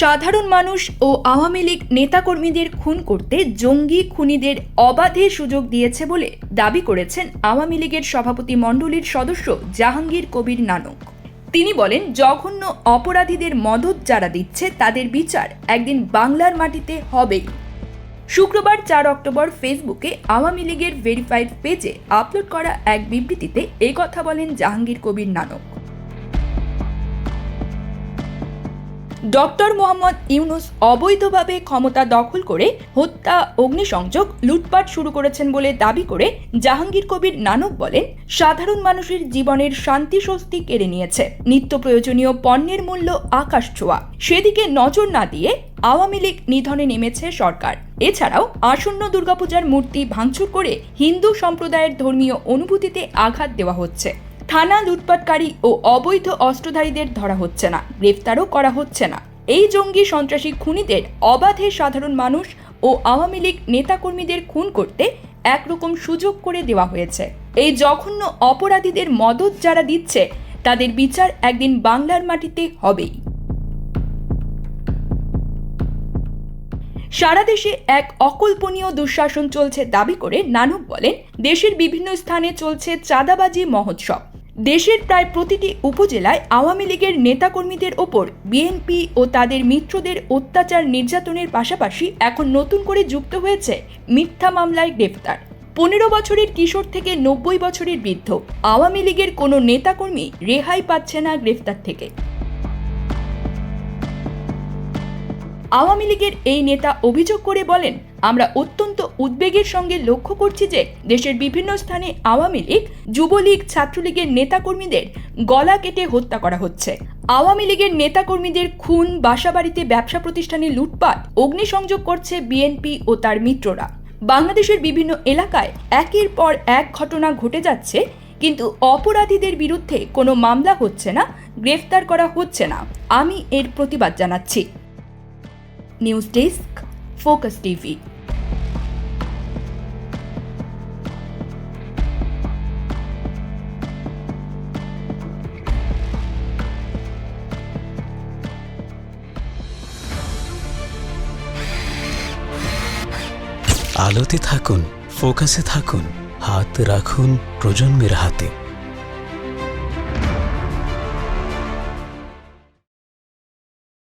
সাধারণ মানুষ ও আওয়ামী লীগ নেতাকর্মীদের খুন করতে জঙ্গি খুনিদের অবাধে সুযোগ দিয়েছে বলে দাবি করেছেন আওয়ামী লীগের সভাপতি মণ্ডলীর সদস্য জাহাঙ্গীর কবির নানক। তিনি বলেন, জঘন্য অপরাধীদের মদত যারা দিচ্ছে, তাদের বিচার একদিন বাংলার মাটিতে হবেই। শুক্রবার চার অক্টোবর ফেসবুকে আওয়ামী লীগের ভেরিফাইড পেজে আপলোড করা এক বিবৃতিতে কথা বলেন জাহাঙ্গীর কবির নানক। ডক্টর মোহাম্মদ ইউনুস অবৈধভাবে ক্ষমতা দখল করে হত্যা, অগ্নিসংযোগ, লুটপাট শুরু করেছেন বলে দাবি করে জাহাঙ্গীর কবির নানক বলেন, সাধারণ মানুষের জীবনের শান্তি স্বস্তি কেড়ে নিয়েছে। নিত্য প্রয়োজনীয় পণ্যের মূল্য আকাশ ছোঁয়া। সেদিকে নজর না দিয়ে আওয়ামী লীগ নিধনে নেমেছে সরকার। এছাড়াও আসন্ন দুর্গাপূজার মূর্তি ভাঙচুর করে হিন্দু সম্প্রদায়ের ধর্মীয় অনুভূতিতে আঘাত দেওয়া হচ্ছে। থানা লুটপাটকারী ও অবৈধ অস্ত্রধারীদের ধরা হচ্ছে না, গ্রেফতারও করা হচ্ছে না। এই জঙ্গি সন্ত্রাসী খুনিদের অবাধে সাধারণ মানুষ ও আওয়ামী লীগ নেতাকর্মীদের খুন করতে একরকম সুযোগ করে দেওয়া হয়েছে। এই জঘন্য অপরাধীদের মদত যারা দিচ্ছে, তাদের বিচার একদিন বাংলার মাটিতে হবেই। সারা দেশে এক অকল্পনীয় দুঃশাসন চলছে দাবি করে নানক বলেন, দেশের বিভিন্ন স্থানে চলছে চাঁদাবাজি মহোৎসব। দেশের প্রায় প্রতিটি উপজেলায় আওয়ামী লীগের নেতাকর্মীদের ওপর বিএনপি ও তাদের মিত্রদের অত্যাচার নির্যাতনের পাশাপাশি এখন নতুন করে যুক্ত হয়েছে মিথ্যা মামলায় গ্রেফতার। পনেরো বছরের কিশোর থেকে নব্বই বছরের বৃদ্ধ। আওয়ামী লীগের কোনো নেতাকর্মী রেহাই পাচ্ছে না গ্রেফতার থেকে। আওয়ামী লীগের এই নেতা অভিযোগ করে বলেন, আমরা অত্যন্ত উদ্বেগের সঙ্গে লক্ষ্য করছি যে দেশের বিভিন্ন স্থানে আওয়ামী লীগ, যুবলীগ, ছাত্রলীগের নেতাকর্মীদের গলা কেটে হত্যা করা হচ্ছে। আওয়ামী লীগের নেতাকর্মীদের খুন, বাসাবাড়িতে ব্যবসা প্রতিষ্ঠানে লুটপাট, অগ্নিসংযোগ করছে বিএনপি ও তার মিত্ররা। বাংলাদেশের বিভিন্ন এলাকায় একের পর এক ঘটনা ঘটে যাচ্ছে, কিন্তু অপরাধীদের বিরুদ্ধে কোনো মামলা হচ্ছে না, গ্রেফতার করা হচ্ছে না। আমি এর প্রতিবাদ জানাচ্ছি। নিউজ ডেস্ক ফোকাস টিভি আলোতে থাকুন ফোকাসে থাকুন হাত রাখুন প্রজন্মের হাতে